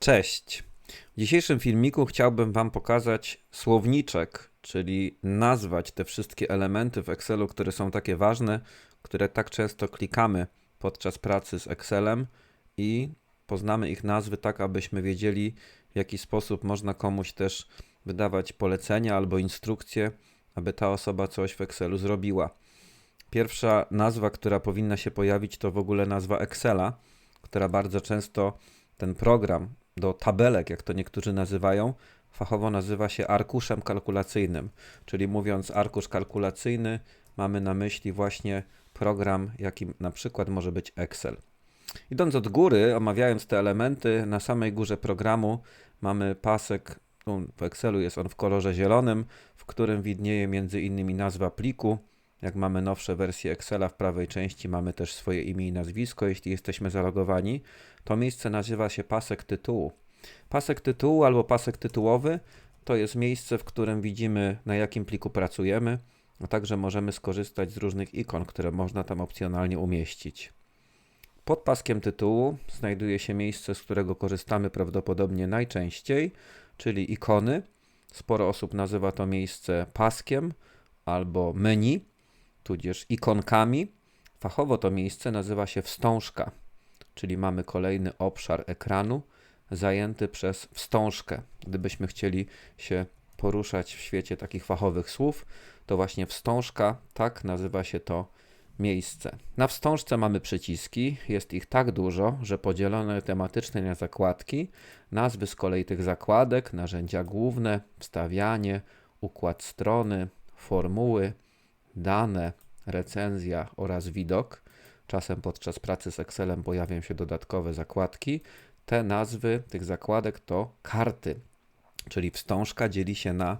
Cześć. W dzisiejszym filmiku chciałbym Wam pokazać słowniczek, czyli nazwać te wszystkie elementy w Excelu, które są takie ważne, które tak często klikamy podczas pracy z Excelem i poznamy ich nazwy tak, abyśmy wiedzieli, w jaki sposób można komuś też wydawać polecenia albo instrukcje, aby ta osoba coś w Excelu zrobiła. Pierwsza nazwa, która powinna się pojawić, to w ogóle nazwa Excela, która bardzo często ten program do tabelek, jak to niektórzy nazywają, fachowo nazywa się arkuszem kalkulacyjnym. Czyli mówiąc arkusz kalkulacyjny, mamy na myśli właśnie program, jakim na przykład może być Excel. Idąc od góry, omawiając te elementy, na samej górze programu mamy pasek, w Excelu jest on w kolorze zielonym, w którym widnieje między innymi nazwa pliku. Jak mamy nowsze wersje Excela, w prawej części mamy też swoje imię i nazwisko, jeśli jesteśmy zalogowani. To miejsce nazywa się pasek tytułu. Pasek tytułu albo pasek tytułowy to jest miejsce, w którym widzimy na jakim pliku pracujemy, a także możemy skorzystać z różnych ikon, które można tam opcjonalnie umieścić. Pod paskiem tytułu znajduje się miejsce, z którego korzystamy prawdopodobnie najczęściej, czyli ikony. Sporo osób nazywa to miejsce paskiem albo menu, tudzież ikonkami. Fachowo to miejsce nazywa się wstążka, czyli mamy kolejny obszar ekranu zajęty przez wstążkę. Gdybyśmy chcieli się poruszać w świecie takich fachowych słów, to właśnie wstążka, tak nazywa się to miejsce. Na wstążce mamy przyciski, jest ich tak dużo, że podzielone tematycznie na zakładki, nazwy z kolei tych zakładek, narzędzia główne, wstawianie, układ strony, formuły, dane, recenzja oraz widok. Czasem podczas pracy z Excelem pojawią się dodatkowe zakładki. Te nazwy tych zakładek to karty, czyli wstążka dzieli się na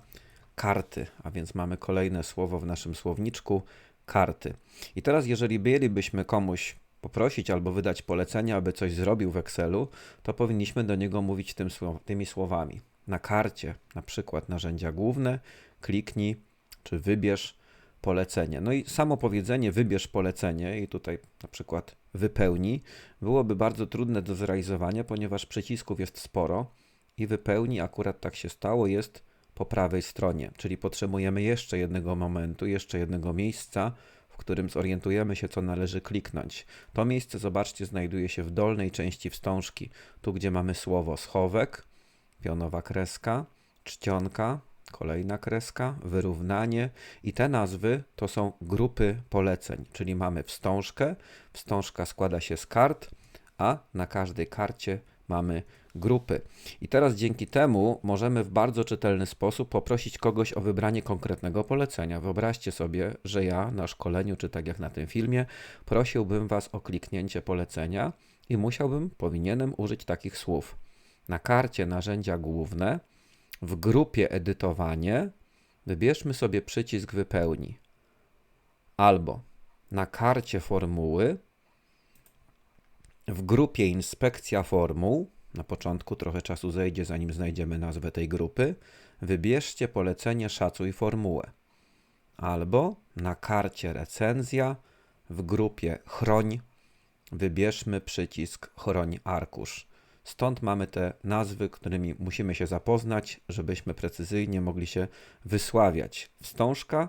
karty, a więc mamy kolejne słowo w naszym słowniczku karty. I teraz, jeżeli bylibyśmy komuś poprosić albo wydać polecenie, aby coś zrobił w Excelu, to powinniśmy do niego mówić tym, tymi słowami. Na karcie, na przykład narzędzia główne, kliknij czy wybierz polecenie. No i samo powiedzenie wybierz polecenie i tutaj na przykład wypełnij byłoby bardzo trudne do zrealizowania, ponieważ przycisków jest sporo i wypełni akurat tak się stało jest po prawej stronie, czyli potrzebujemy jeszcze jednego momentu, jeszcze jednego miejsca, w którym zorientujemy się, co należy kliknąć. To miejsce, zobaczcie, znajduje się w dolnej części wstążki, tu gdzie mamy słowo schowek, pionowa kreska, czcionka, kolejna kreska, wyrównanie i te nazwy to są grupy poleceń, czyli mamy wstążkę. Wstążka składa się z kart, a na każdej karcie mamy grupy. I teraz dzięki temu możemy w bardzo czytelny sposób poprosić kogoś o wybranie konkretnego polecenia. Wyobraźcie sobie, że ja na szkoleniu, czy tak jak na tym filmie, prosiłbym Was o kliknięcie polecenia i musiałbym, powinienem użyć takich słów. Na karcie narzędzia główne w grupie edytowanie wybierzmy sobie przycisk wypełnij. Albo na karcie formuły w grupie inspekcja formuł, na początku trochę czasu zejdzie, zanim znajdziemy nazwę tej grupy, wybierzcie polecenie szacuj formułę. Albo na karcie recenzja w grupie chroń wybierzmy przycisk chroń arkusz. Stąd mamy te nazwy, którymi musimy się zapoznać, żebyśmy precyzyjnie mogli się wysławiać. Wstążka,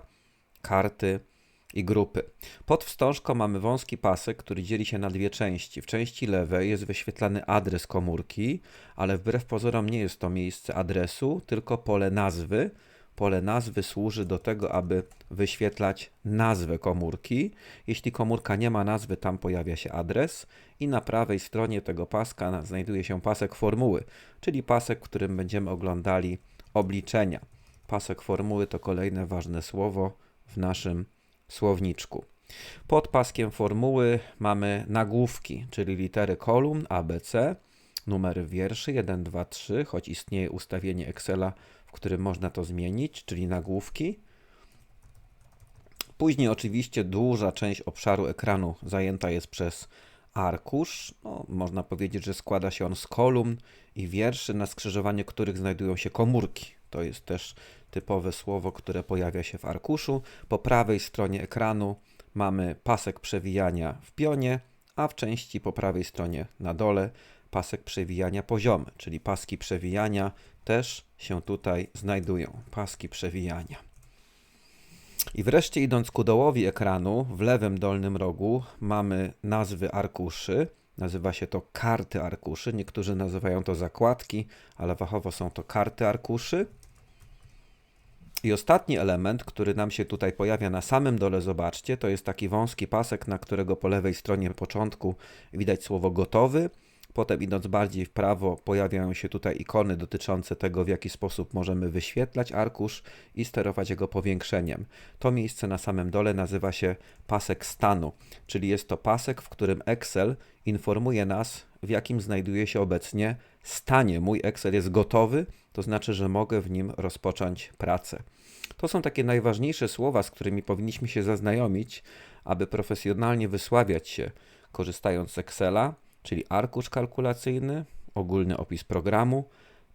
karty i grupy. Pod wstążką mamy wąski pasek, który dzieli się na dwie części. W części lewej jest wyświetlany adres komórki, ale wbrew pozorom nie jest to miejsce adresu, tylko pole nazwy, Pole nazwy służy do tego, aby wyświetlać nazwę komórki. Jeśli komórka nie ma nazwy, tam pojawia się adres i na prawej stronie tego paska znajduje się pasek formuły, czyli pasek, w którym będziemy oglądali obliczenia. Pasek formuły to kolejne ważne słowo w naszym słowniczku. Pod paskiem formuły mamy nagłówki, czyli litery kolumn ABC, numery wierszy 1, 2, 3, choć istnieje ustawienie Excela w którym można to zmienić, czyli nagłówki. Później oczywiście duża część obszaru ekranu zajęta jest przez arkusz. No, można powiedzieć, że składa się on z kolumn i wierszy, na skrzyżowaniu których znajdują się komórki. To jest też typowe słowo, które pojawia się w arkuszu. Po prawej stronie ekranu mamy pasek przewijania w pionie, a w części po prawej stronie na dole pasek przewijania poziomy, czyli paski przewijania też się tutaj znajdują. Paski przewijania. I wreszcie idąc ku dołowi ekranu, w lewym dolnym rogu mamy nazwy arkuszy. Nazywa się to karty arkuszy. Niektórzy nazywają to zakładki, ale fachowo są to karty arkuszy. I ostatni element, który nam się tutaj pojawia na samym dole, zobaczcie, to jest taki wąski pasek, na którego po lewej stronie początku widać słowo gotowy. Potem idąc bardziej w prawo pojawiają się tutaj ikony dotyczące tego, w jaki sposób możemy wyświetlać arkusz i sterować jego powiększeniem. To miejsce na samym dole nazywa się pasek stanu, czyli jest to pasek, w którym Excel informuje nas, w jakim znajduje się obecnie stanie. Mój Excel jest gotowy, to znaczy, że mogę w nim rozpocząć pracę. To są takie najważniejsze słowa, z którymi powinniśmy się zaznajomić, aby profesjonalnie wysławiać się, korzystając z Excela, czyli arkusz kalkulacyjny, ogólny opis programu,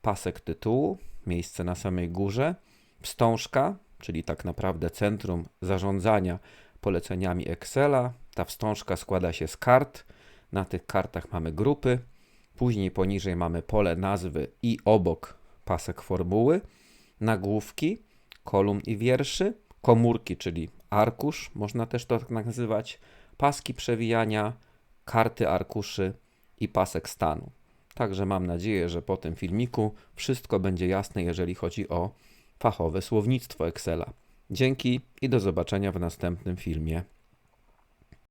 pasek tytułu, miejsce na samej górze, wstążka, czyli tak naprawdę centrum zarządzania poleceniami Excela. Ta wstążka składa się z kart. Na tych kartach mamy grupy. Później poniżej mamy pole nazwy i obok pasek formuły, nagłówki, kolumn i wierszy, komórki, czyli arkusz, można też to tak nazywać, paski przewijania, karty arkuszy i pasek stanu. Także mam nadzieję, że po tym filmiku wszystko będzie jasne, jeżeli chodzi o fachowe słownictwo Excela. Dzięki i do zobaczenia w następnym filmie.